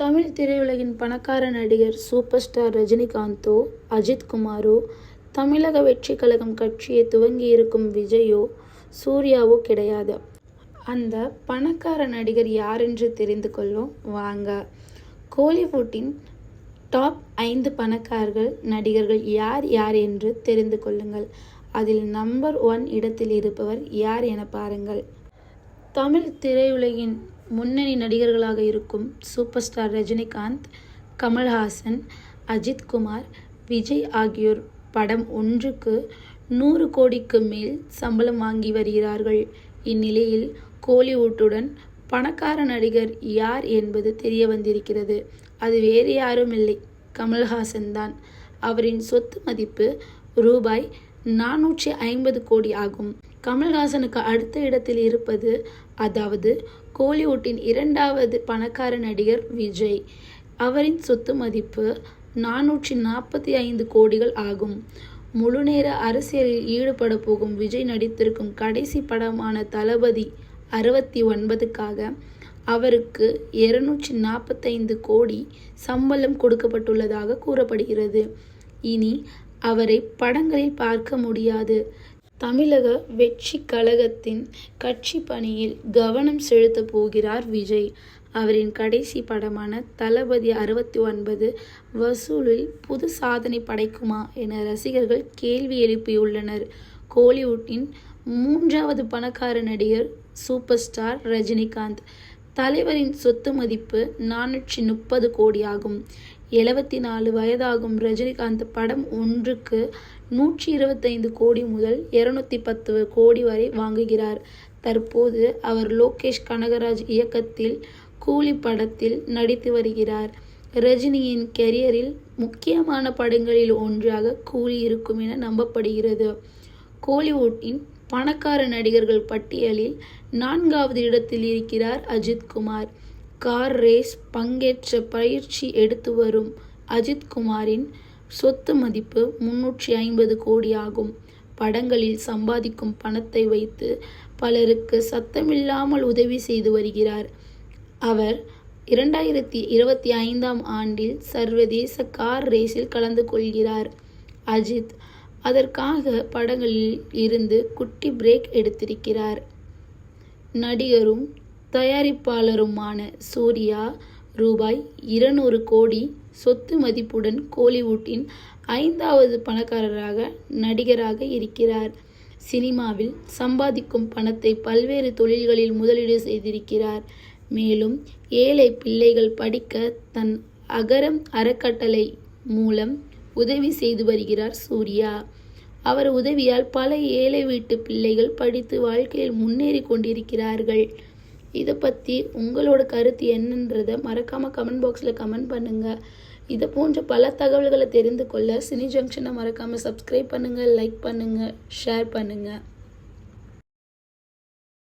தமிழ் திரையுலகின் பணக்கார நடிகர் சூப்பர் ஸ்டார் ரஜினிகாந்தோ அஜித் குமாரோ தமிழக வெற்றி கழகம் கட்சியை துவங்கியிருக்கும் விஜயோ சூர்யாவோ கிடையாது. அந்த பணக்கார நடிகர் யாரென்று தெரிந்து கொள்வோம்? வாங்க. கோலிவுட்டின் டாப் ஐந்து பணக்காரர்கள் நடிகர்கள் யார் யார் என்று தெரிந்து கொள்ளுங்கள். அதில் நம்பர் ஒன் இடத்தில் இருப்பவர் யார் என பாருங்கள். தமிழ் திரையுலகின் முன்னணி நடிகர்களாக இருக்கும் சூப்பர் ஸ்டார் ரஜினிகாந்த் கமல்ஹாசன் அஜித் குமார் விஜய் ஆகியோர் படம் ஒன்றுக்கு நூறு கோடிக்கு மேல் சம்பளம் வாங்கி வருகிறார்கள். இந்நிலையில் கோலிவுட்டுடன் பணக்கார நடிகர் யார் என்பது தெரிய வந்திருக்கிறது. அது வேறு யாரும் இல்லை கமல்ஹாசன் தான். அவரின் சொத்து மதிப்பு ரூபாய் நானூற்றி ஐம்பது கோடி ஆகும். கமல்ஹாசனுக்கு அடுத்த இடத்தில் இருப்பது அதாவது கோலிவுட்டின் இரண்டாவது பணக்கார நடிகர் விஜய். அவரின் சொத்து மதிப்பு நானூற்றி நாற்பத்தி ஐந்து கோடிகள் ஆகும். முழுநேர அரசியலில் ஈடுபட போகும் விஜய் நடித்திருக்கும் கடைசி படமான தளபதி அறுபத்தி ஒன்பதுக்காக அவருக்கு இருநூற்றி நாற்பத்தைந்து கோடி சம்பளம் கொடுக்கப்பட்டுள்ளதாக கூறப்படுகிறது. இனி அவரை படங்களில் பார்க்க முடியாது. தமிழக வெற்றி கழகத்தின் கட்சி பணியில் கவனம் செலுத்தப் போகிறார் விஜய். அவரின் கடைசி படமான தளபதி அறுபத்தி ஒன்பது வசூலில் புது சாதனை படைக்குமா என ரசிகர்கள் கேள்வி எழுப்பியுள்ளனர். கோலிவுட்டின் மூன்றாவது பணக்கார நடிகர் சூப்பர் ஸ்டார் ரஜினிகாந்த். தலைவரின் சொத்து மதிப்பு நானூற்றி முப்பது கோடி ஆகும் எழுபத்தி நாலு வயதாகும் ரஜினிகாந்த் படம் ஒன்றுக்கு நூற்றி இருபத்தைந்து கோடி முதல் இருநூத்தி பத்து கோடி வரை வாங்குகிறார். தற்போது அவர் லோகேஷ் கனகராஜ் இயக்கத்தில் கூலி படத்தில் நடித்து வருகிறார். ரஜினியின் கெரியரில் முக்கியமான படங்களில் ஒன்றாக கூலி இருக்கும் என நம்பப்படுகிறது. கோலிவுட்டின் பணக்கார நடிகர்கள் பட்டியலில் நான்காவது இடத்தில் இருக்கிறார் அஜித்குமார் கார் ரேஸ் பங்கேற்ற பயிற்சி எடுத்து வரும் அஜித் குமாரின் சொத்து மதிப்பு முன்னூற்றி ஐம்பது கோடி ஆகும். படங்களில் சம்பாதிக்கும் பணத்தை வைத்து பலருக்கு சத்தமில்லாமல் உதவி செய்து வருகிறார். அவர் இரண்டாயிரத்தி இருபத்தி ஐந்தாம் ஆண்டில் சர்வதேச கார் ரேஸில் கலந்து கொள்கிறார். அஜித் அதற்காக படங்களில் இருந்து குட்டி பிரேக் எடுத்திருக்கிறார். நடிகரும் தயாரிப்பாளருமான சூர்யா ரூபாய் இருநூறு கோடி சொத்து மதிப்புடன் கோலிவுட்டின் ஐந்தாவது பணக்காரராக நடிகராக இருக்கிறார். சினிமாவில் சம்பாதிக்கும் பணத்தை பல்வேறு தொழில்களில் முதலீடு செய்திருக்கிறார். மேலும் ஏழை பிள்ளைகள் படிக்க தன் அகரம் அறக்கட்டளை மூலம் உதவி செய்து வருகிறார் சூர்யா. அவர் உதவியால் பல ஏழை வீட்டு பிள்ளைகள் படித்து வாழ்க்கையில் முன்னேறி கொண்டிருக்கிறார்கள். இதை பற்றி உங்களோட கருத்து என்னன்றதை மறக்காமல் கமெண்ட் பாக்ஸில் கமெண்ட் பண்ணுங்கள் இதை போன்ற பல தகவல்களை தெரிந்து கொள்ள சினி ஜங்ஷனை மறக்காமல் சப்ஸ்கிரைப் பண்ணுங்கள் லைக் பண்ணுங்கள் ஷேர் பண்ணுங்கள்